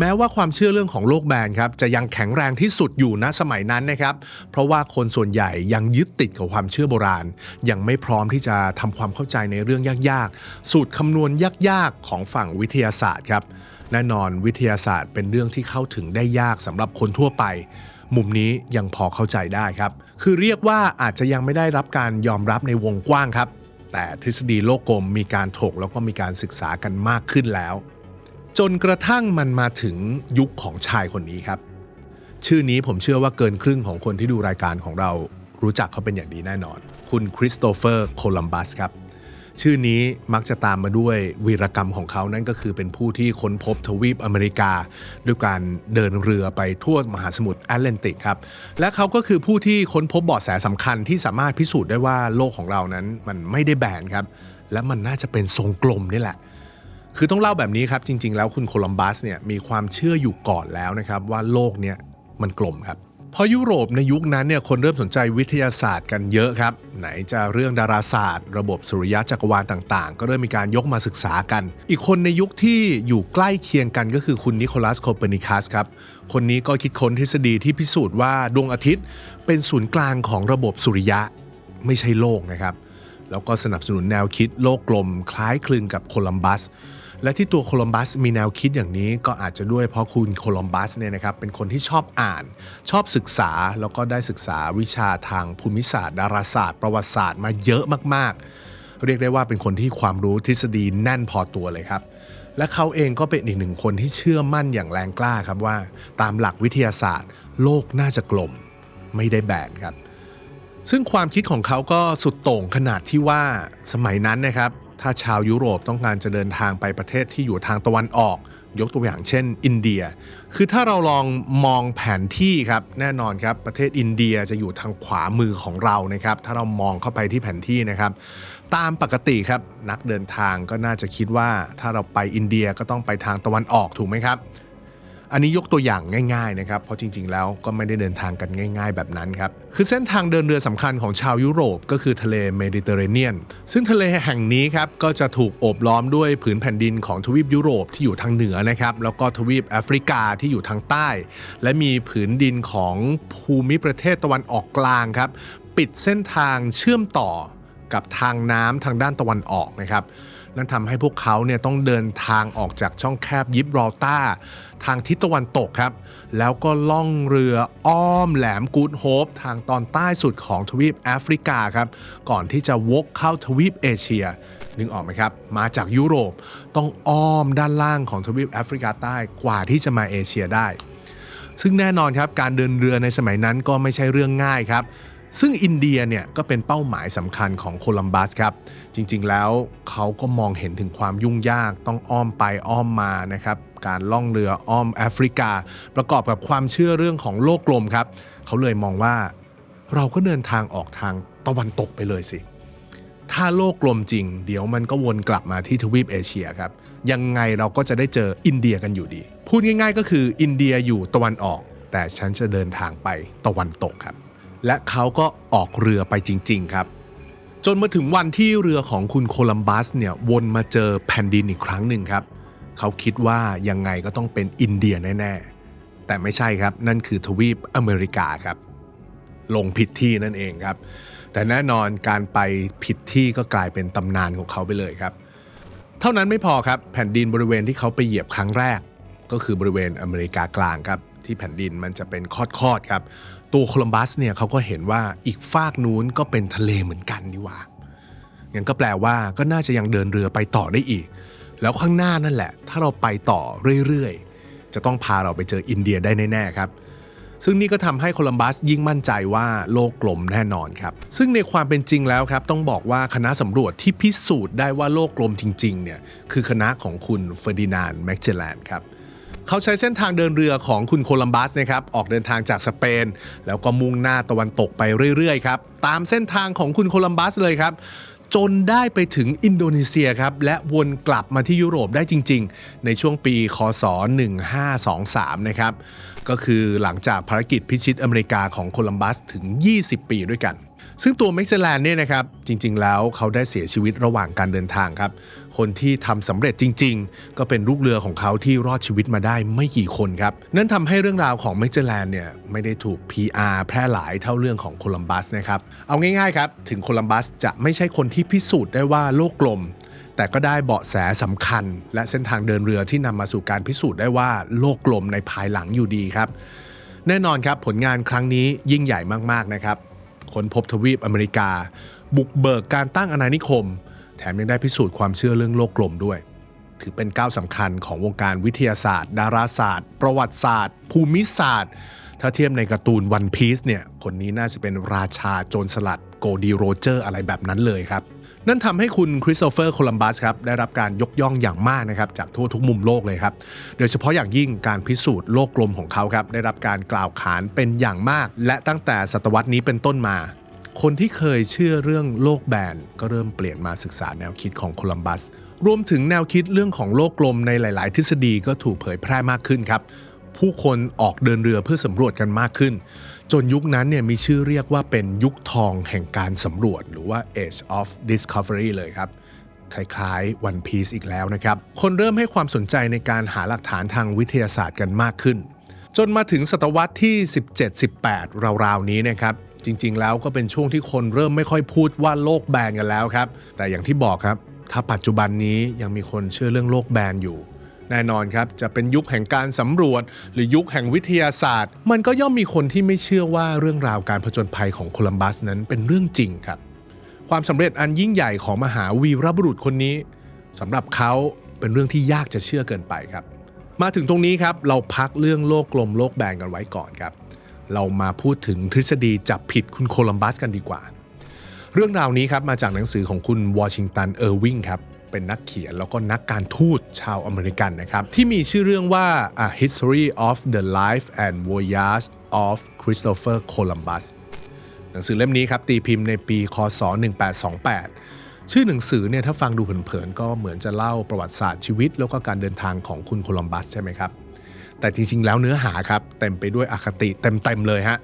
แม้ว่าความเชื่อเรื่องของโลกแบนครับจะยังแข็งแรงที่สุดอยู่ณสมัยนั้นนะครับ เพราะว่าคนส่วนใหญ่ยังยึดติดกับความเชื่อโบราณ ยังไม่พร้อมที่จะทำความเข้าใจในเรื่องยากๆ สูตรคำนวณยากๆ ของฝั่งวิทยาศาสตร์ครับแน่นอนวิทยาศาสตร์เป็นเรื่องที่เข้าถึงได้ยากสำหรับคนทั่วไป มุมนี้ยังพอเข้าใจได้ครับ คือเรียกว่าอาจจะยังไม่ได้รับการยอมรับในวงกว้างครับ แต่ทฤษฎีโลกกลมมีการถกแล้วก็มีการศึกษากันมากขึ้นแล้ว จนกระทั่งมันมาถึงยุคของชายคนนี้ครับ ชื่อนี้ผมเชื่อว่าเกินครึ่งของคนที่ดูรายการของเรารู้จักเขาเป็นอย่างดีแน่นอน คุณคริสโตเฟอร์โคลัมบัสครับ ชื่อนี้มักจะตามมาด้วยวีรกรรมของเขานั่นก็คือเป็นผู้ที่ค้นพบทวีปอเมริกา ด้วยการเดินเรือไปทั่วมหาสมุทรแอตแลนติกครับ และเขาก็คือผู้ที่ค้นพบเบาะแสสำคัญที่สามารถพิสูจน์ได้ว่าโลกของเรานั้นมันไม่ได้แบนครับ และมันน่าจะเป็นทรงกลมนี่แหละ คือต้องเล่าแบบนี้ครับ จริง ๆ แล้วคุณโคลัมบัสเนี่ยมีความเชื่ออยู่ก่อนแล้วนะครับ ว่าโลกเนี่ยมันกลมครับเพราะยุโรปในยุคนั้นเนี่ยคนเริ่มสนใจวิทยาศาสตร์กันเยอะครับ ไหนจะเรื่องดาราศาสตร์ ระบบสุริยะจักรวาลต่างๆ ก็เริ่มมีการยกมาศึกษากัน อีกคนในยุคที่อยู่ใกล้เคียงกันก็คือคุณนิโคลัสโคเปนิคัสครับ คนนี้ก็คิดค้นทฤษฎีที่พิสูจน์ว่าดวงอาทิตย์ เป็นศูนย์กลางของระบบสุริยะไม่ใช่โลกนะครับ แล้วก็สนับสนุนแนวคิดโลกกลมคล้ายคลึงกับโคลัมบัส และที่ตัวโคลัมบัสมีแนวคิดอย่างนี้ก็อาจจะด้วยเพราะคุณโคลัมบัสเนี่ยนะครับเป็นคนที่ชอบอ่าน ชอบศึกษาแล้วก็ได้ศึกษาวิชาทางภูมิศาสตร์ดาราศาสตร์ ประวัติศาสตร์มาเยอะมากๆ เรียกได้ว่าเป็นคนที่ความรู้ทฤษฎีแน่นพอตัวเลยครับ และเขาเองก็เป็นอีกหนึ่งคนที่เชื่อมั่นอย่างแรงกล้าครับว่า ตามหลักวิทยาศาสตร์ โลกน่าจะกลมไม่ได้แบนครับซึ่งความคิดของเขาก็สุดโต่งขนาดที่ว่าสมัยนั้นนะครับ ถ้าชาวยุโรปต้องการจะเดินทางไปประเทศที่อยู่ทางตะวันออก ยกตัวอย่างเช่น อินเดีย คือถ้าเราลองมองแผนที่ครับแน่นอนครับประเทศอินเดียจะอยู่ทางขวามือของเรานะครับถ้าเรามองเข้าไปที่แผนที่นะครับ ตามปกติครับนักเดินทางก็น่าจะคิดว่าถ้าเราไปอินเดียก็ต้องไปทางตะวันออกถูกไหมครับ อันนี้ยกตัวอย่างง่ายๆนะครับ เพราะจริงๆ แล้วก็ไม่ได้เดินทางกันง่าย ๆ แบบนั้นครับ คือเส้นทางเดินเรือสำคัญของชาวยุโรปก็คือทะเลเมดิเตอร์เรเนียน ซึ่งทะเลแห่งนี้ครับก็จะถูกโอบล้อมด้วยผืนแผ่นดินของทวีปยุโรปที่อยู่ทางเหนือนะครับ แล้วก็ทวีปแอฟริกาที่อยู่ทางใต้ และมีผืนดินของภูมิประเทศตะวันออกกลางครับ ปิดเส้นทางเชื่อมต่อกับทางน้ำทางด้านตะวันออกนะครับ นั่นทำให้พวกเขาเนี่ยต้องเดินทางออกจากช่องแคบยิบรอลตาทางทิศตะวันตกครับ แล้วก็ล่องเรืออ้อมแหลมกูดโฮปทางตอนใต้สุดของทวีปแอฟริกาครับ ก่อนที่จะวกเข้าทวีปเอเชีย นึกออกไหมครับ มาจากยุโรปต้องอ้อมด้านล่างของทวีปแอฟริกาใต้กว่าที่จะมาเอเชียได้ ซึ่งแน่นอนครับการเดินเรือในสมัยนั้นก็ไม่ใช่เรื่องง่ายครับ ซึ่งอินเดียเนี่ยก็เป็นเป้าหมายสำคัญของโคลัมบัสครับ จริงๆแล้วเขาก็มองเห็นถึงความยุ่งยากต้องอ้อมไปอ้อมมานะครับ การล่องเรืออ้อมแอฟริกา ประกอบกับความเชื่อเรื่องของโลกกลมครับ เขาเลยมองว่าเราก็เดินทางออกทางตะวันตกไปเลยสิ ถ้าโลกกลมจริง เดี๋ยวมันก็วนกลับมาที่ทวีปเอเชียครับ ยังไงเราก็จะได้เจออินเดียกันอยู่ดี พูดง่ายๆ ก็คืออินเดียอยู่ตะวันออก แต่ฉันจะเดินทางไปตะวันตกครับ และเขาก็ออกเรือไปจริง ๆ ครับ จนมาถึงวันที่เรือของคุณโคลัมบัสเนี่ยวนมาเจอแผ่นดินอีกครั้งหนึ่งครับ เขาคิดว่ายังไงก็ต้องเป็นอินเดียแน่ ๆ แต่ไม่ใช่ครับนั่นคือทวีปอเมริกาครับ ลงผิดที่นั่นเองครับ แต่แน่นอนการไปผิดที่ก็กลายเป็นตำนานของเขาไปเลยครับ เท่านั้นไม่พอครับแผ่นดินบริเวณที่เขาไปเหยียบครั้งแรก ก็คือบริเวณอเมริกากลางครับที่แผ่นดินมันจะเป็นคอดๆครับ ตัวโคลัมบัสเนี่ยเขาก็เห็นว่าอีกฟากนู้นก็เป็นทะเลเหมือนกันนี่ว่างั้นก็แปลว่าก็น่าจะยังเดินเรือไปต่อได้อีก แล้วข้างหน้านั่นแหละ ถ้าเราไปต่อเรื่อยๆ จะต้องพาเราไปเจออินเดียได้แน่ๆครับ ซึ่งนี่ก็ทำให้โคลัมบัสยิ่งมั่นใจว่าโลกกลมแน่นอนครับ ซึ่งในความเป็นจริงแล้วครับ ต้องบอกว่าคณะสำรวจที่พิสูจน์ได้ว่าโลกกลมจริงๆเนี่ยคือคณะของคุณเฟอร์ดินานด์แมกเจลแลนด์ครับ เขาใช้เส้นทางเดินเรือของคุณโคลัมบัสนะครับออกเดินทางจากสเปน แล้วก็มุ่งหน้าตะวันตกไปเรื่อยๆครับตามเส้นทางของคุณโคลัมบัสเลยครับจนได้ไปถึงอินโดนีเซียครับ และวนกลับมาที่ยุโรปได้จริง ๆ ในช่วงปี คศ 1523 นะครับ ก็คือหลังจากภารกิจพิชิตอเมริกาของโคลัมบัสถึง 20 ปีด้วยกัน ซึ่งตัวแม็กซ์แลนด์เนี่ยนะครับจริง ๆ แล้วเขาได้เสียชีวิตระหว่างการเดินทางครับ คนที่ทำสำเร็จจริง ๆ ก็เป็นลูกเรือของเขาที่รอดชีวิตมาได้ไม่กี่คนครับ นั่นทำให้เรื่องราวของแม็กซ์แลนด์เนี่ยไม่ได้ถูก PR แพร่หลายเท่าเรื่องของโคลัมบัสนะครับเอาง่ายๆครับถึงโคลัมบัสจะไม่ใช่คนที่พิสูจน์ได้ว่าโลกกลมแต่ก็ได้เบาะแสสำคัญ และเส้นทางเดินเรือที่นำมาสู่การพิสูจน์ได้ว่าโลกกลมในภายหลังอยู่ดีครับ แน่นอนครับผลงานครั้งนี้ยิ่งใหญ่มากๆนะครับ ค้นพบทวีปอเมริกา บุกเบิกการตั้งอาณานิคม แถมยังได้พิสูจน์ความเชื่อเรื่องโลกกลมด้วย ถือเป็นก้าวสำคัญของวงการวิทยาศาสตร์ ดาราศาสตร์ ประวัติศาสตร์ ภูมิศาสตร์ ถ้าเทียบในการ์ตูนวันพีซเนี่ยคนนี้น่าจะเป็นราชาโจรสลัดโกดีโรเจอร์อะไรแบบนั้นเลยครับ นั่นทำให้คุณคริสโตเฟอร์โคลัมบัสครับได้รับการยกย่องอย่างมากนะครับจากทั่วทุกมุมโลกเลยครับ โดยเฉพาะอย่างยิ่งการพิสูจน์โลกกลมของเขาครับได้รับการกล่าวขานเป็นอย่างมาก และตั้งแต่ศตวรรษนี้เป็นต้นมา คนที่เคยเชื่อเรื่องโลกแบนก็เริ่มเปลี่ยนมาศึกษาแนวคิดของโคลัมบัสรวมถึงแนวคิดเรื่องของโลกกลมในหลาย ๆ ทฤษฎีก็ถูกเผยแพร่มากขึ้นครับผู้คนออกเดินเรือเพื่อสำรวจกันมากขึ้น จนยุคนั้นเนี่ยมีชื่อเรียกว่าเป็นยุคทองแห่งการสำรวจ หรือว่า Age of Discovery เลยครับ คล้ายๆ One Piece อีกแล้วนะครับ คนเริ่มให้ความสนใจในการหาหลักฐานทางวิทยาศาสตร์กันมากขึ้น จนมาถึงศตวรรษที่ 17-18 ราวๆ นี้นะครับจริง ๆ แล้วก็เป็นช่วงที่คนเริ่มไม่ค่อยพูดว่าโลกแบนกันแล้วครับ แต่อย่างที่บอกครับ ถ้าปัจจุบันนี้ยังมีคนเชื่อเรื่องโลกแบนอยู่ แน่นอนครับ จะเป็นยุคแห่งการสำรวจ หรือยุคแห่งวิทยาศาสตร์ มันก็ย่อมมีคนที่ไม่เชื่อว่าเรื่องราวการผจญภัยของโคลัมบัสนั้นเป็นเรื่องจริงครับ ความสำเร็จอันยิ่งใหญ่ของมหาวีรบุรุษคนนี้สำหรับเขาเป็นเรื่องที่ยากจะเชื่อเกินไปครับ มาถึงตรงนี้ครับเราพักเรื่องโลกกลมโลกแบนกันไว้ก่อนครับ เรามาพูดถึงทฤษฎีจับผิดคุณโคลัมบัสกันดีกว่า เรื่องราวนี้ครับมาจากหนังสือของคุณวอชิงตันเออร์วิงครับ เป็นนักเขียน แล้วก็นักการทูตชาวอเมริกันนะครับ ที่มีชื่อเรื่องว่า A History of the Life and Voyage of Christopher Columbus หนังสือเล่มนี้ครับตีพิมพ์ในปีคศ 1828 ชื่อหนังสือเนี่ยถ้าฟังดูเผินๆก็เหมือนจะเล่าประวัติศาสตร์ชีวิต แล้วก็การเดินทางของคุณโคลัมบัสใช่ไหมครับ แต่จริงๆ แล้วเนื้อหาครับเต็มไปด้วยอคติเต็มๆเลยฮะ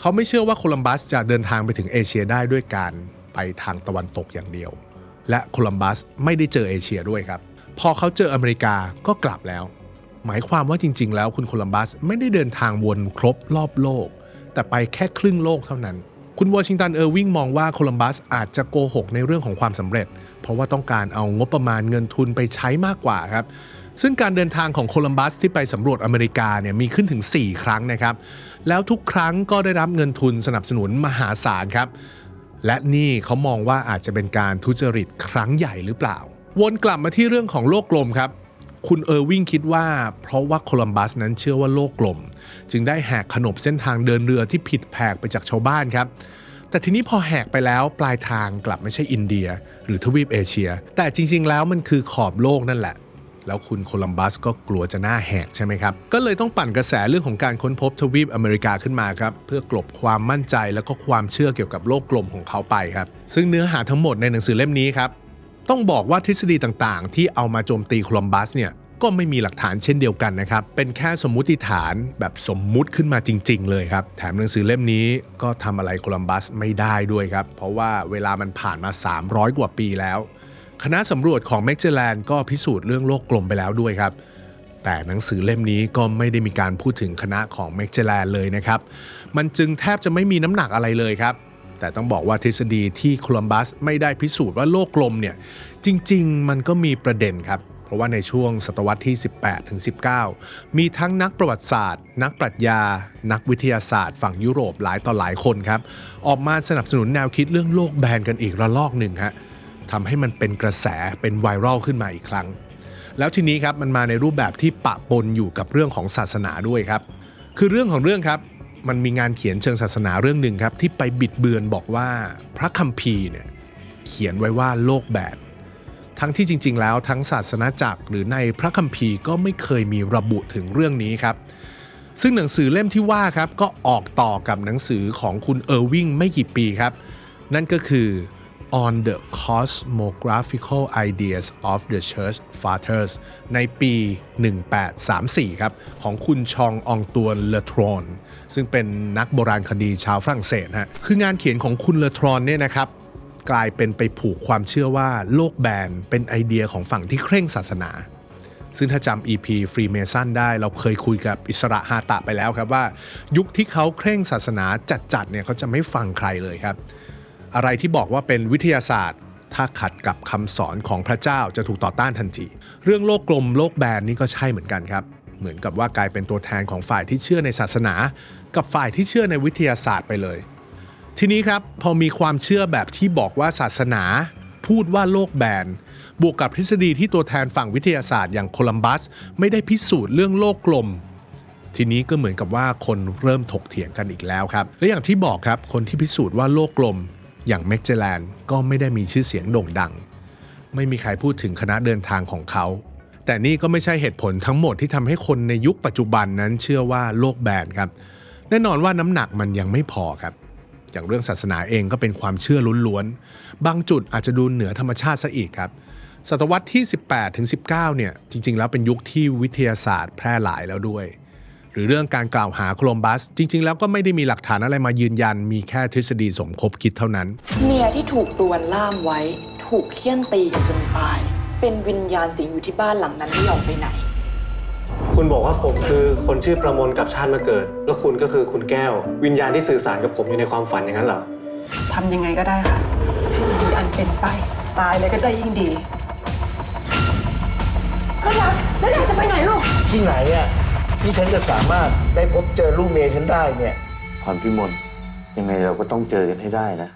เขาไม่เชื่อว่าโคลัมบัสจะเดินทางไปถึงเอเชียได้ด้วยการไปทางตะวันตกอย่างเดียว และโคลัมบัสไม่ได้เจอเอเชียด้วยครับ พอเขาเจออเมริกาก็กลับแล้ว หมายความว่าจริง ๆ แล้วคุณโคลัมบัสไม่ได้เดินทางวนครบรอบโลก แต่ไปแค่ครึ่งโลกเท่านั้น คุณวอชิงตันเออร์วิงมองว่าโคลัมบัสอาจจะโกหกในเรื่องของความสำเร็จ เพราะว่าต้องการเอางบประมาณเงินทุนไปใช้มากกว่าครับซึ่งการเดินทางของโคลัมบัสที่ไปสำรวจอเมริกาเนี่ยมีขึ้นถึง 4 ครั้งนะครับ แล้วทุกครั้งก็ได้รับเงินทุนสนับสนุนมหาศาลครับ และนี่เขามองว่าอาจจะเป็นการทุจริตครั้งใหญ่หรือเปล่า วนกลับมาที่เรื่องของโลกกลมครับ คุณเออร์วิงคิดว่า เพราะว่าโคลัมบัสนั้นเชื่อว่าโลกกลม จึงได้แหกขนบเส้นทางเดินเรือที่ผิดแผกไปจากชาวบ้านครับแต่ทีนี้พอแหกไปแล้วปลายทางกลับไม่ใช่อินเดีย หรือทวีปเอเชีย แต่จริง ๆ แล้วมันคือขอบโลกนั่นแหละ แล้วคุณโคลัมบัสก็กลัวจะหน้าแหกใช่ไหมครับ ก็เลยต้องปั่นกระแสเรื่องของการค้นพบทวีปอเมริกาขึ้นมาครับ เพื่อกลบความมั่นใจแล้วก็ความเชื่อเกี่ยวกับโลกกลมของเขาไปครับ ซึ่งเนื้อหาทั้งหมดในหนังสือเล่มนี้ครับ ต้องบอกว่าทฤษฎีต่างๆ ที่เอามาโจมตีโคลัมบัสเนี่ยก็ไม่มีหลักฐานเช่นเดียวกันนะครับ เป็นแค่สมมุติฐานแบบสมมุติขึ้นมาจริง ๆ เลยครับ แถมหนังสือเล่มนี้ก็ทำอะไรโคลัมบัสไม่ได้ด้วยครับ เพราะว่าเวลามันผ่านมา 300 กว่าปีแล้ว คณะสำรวจของแมกเจแลนด์ก็พิสูจน์เรื่องโลกกลมไปแล้วด้วยครับ แต่หนังสือเล่มนี้ก็ไม่ได้มีการพูดถึงคณะของแมกเจแลนด์เลยนะครับ มันจึงแทบจะไม่มีน้ำหนักอะไรเลยครับ แต่ต้องบอกว่าทฤษฎีที่โคลัมบัสไม่ได้พิสูจน์ว่าโลกกลมเนี่ยจริง ๆ มันก็มีประเด็นครับเพราะว่าในช่วงศตวรรษที่ 18ถึง19 มีทั้งนักประวัติศาสตร์ นักปรัชญา นักวิทยาศาสตร์ ฝั่งยุโรปหลายต่อหลายคนครับ ออกมาสนับสนุนแนวคิดเรื่องโลกแบนกันอีกระลอกหนึ่งฮะ ทำให้มันเป็นกระแสเป็นไวรัลขึ้นมาอีกครั้ง แล้วทีนี้ครับมันมาในรูปแบบที่ปะปนอยู่กับเรื่องของศาสนาด้วยครับ คือเรื่องของเรื่องครับมันมีงานเขียนเชิงศาสนาเรื่องหนึ่งครับ ที่ไปบิดเบือนบอกว่าพระคัมภีร์เนี่ยเขียนไว้ว่าโลกแบนทั้งที่จริง ๆ แล้วทั้งศาสนาจักรหรือในพระคัมภีร์ก็ไม่เคยมีระบุถึงเรื่องนี้ครับ ซึ่งหนังสือเล่มที่ว่าครับก็ออกต่อกับหนังสือของคุณเออร์วิงไม่กี่ปีครับ นั่นก็คือ on the cosmographical ideas of the church fathers ในปี 1834 ครับ ของคุณชององตวนเลทรอนซึ่งเป็นนักโบราณคดีชาวฝรั่งเศสฮะ คืองานเขียนของคุณเลทรอนเนี่ยนะครับกลายเป็นไปผูกความเชื่อว่าโลกแบนเป็นไอเดียของฝั่งที่เคร่งศาสนา ซึ่งถ้าจำ EP Freemason ได้เราเคยคุยกับอิสระฮาตะไปแล้วครับว่า ยุคที่เขาเคร่งศาสนาจัดๆเนี่ยเขาจะไม่ฟังใครเลยครับ อะไรที่บอกว่าเป็นวิทยาศาสตร์ ถ้าขัดกับคำสอนของพระเจ้าจะถูกต่อต้านทันที เรื่องโลกกลมโลกแบนนี่ก็ใช่เหมือนกันครับ เหมือนกับว่ากลายเป็นตัวแทนของฝ่ายที่เชื่อในศาสนา กับฝ่ายที่เชื่อในวิทยาศาสตร์ไปเลย ทีนี้ครับพอมีความเชื่อแบบที่บอกว่าศาสนา พูดว่าโลกแบนบวกกับทฤษฎีที่ตัวแทนฝั่งวิทยาศาสตร์อย่างโคลัมบัส ไม่ได้พิสูจน์เรื่องโลกกลมทีนี้ก็เหมือนกับว่าคนเริ่มถกเถียงกันอีกแล้วครับ และอย่างที่บอกครับ คนที่พิสูจน์ว่าโลกกลม อย่างแมกเจลนก็ไม่ได้มีชื่อเสียงโด่งดัง ไม่มีใครพูดถึงคณะเดินทางของเขา แต่นี่ก็ไม่ใช่เหตุผลทั้งหมดที่ทำให้คนในยุคปัจจุบันนั้นเชื่อว่าโลกแบนครับ แน่นอนว่าน้ำหนักมันยังไม่พอครับ อย่างเรื่องศาสนาเองก็เป็นความเชื่อล้วนๆ บางจุดอาจจะดูเหนือธรรมชาติซะอีกครับศตวรรษที่ 18ถึง19 เนี่ย จริง ๆ แล้วเป็นยุคที่วิทยาศาสตร์แพร่หลายแล้วด้วย หรือเรื่องการกล่าวหาโคลัมบัส จริง ๆ แล้วก็ไม่ได้มีหลักฐานอะไรมายืนยัน มีแค่ทฤษฎีสมคบคิดเท่านั้น เมียที่ถูกตวนล่ามไว้ ถูกเคี่ยนตีกันจนตาย เป็นวิญญาณสิงอยู่ที่บ้านหลังนั้นไม่ยอมไปไหน คุณบอกว่าผมคือคนชื่อประมวลกับชาติมาเกิด แล้วคุณก็คือคุณแก้ว วิญญาณที่สื่อสารกับผมอยู่ในความฝันอย่างนั้นเหรอทำยังไงก็ได้ค่ะให้มันมีอันเป็นไป ตายเลยก็ได้ยิ่งดีที่ไหนอะ ที่ฉันจะสามารถได้พบเจอลูกเมียฉันได้เนี่ยพรพิมลยังไงเราก็ต้องเจอกันให้ได้นะ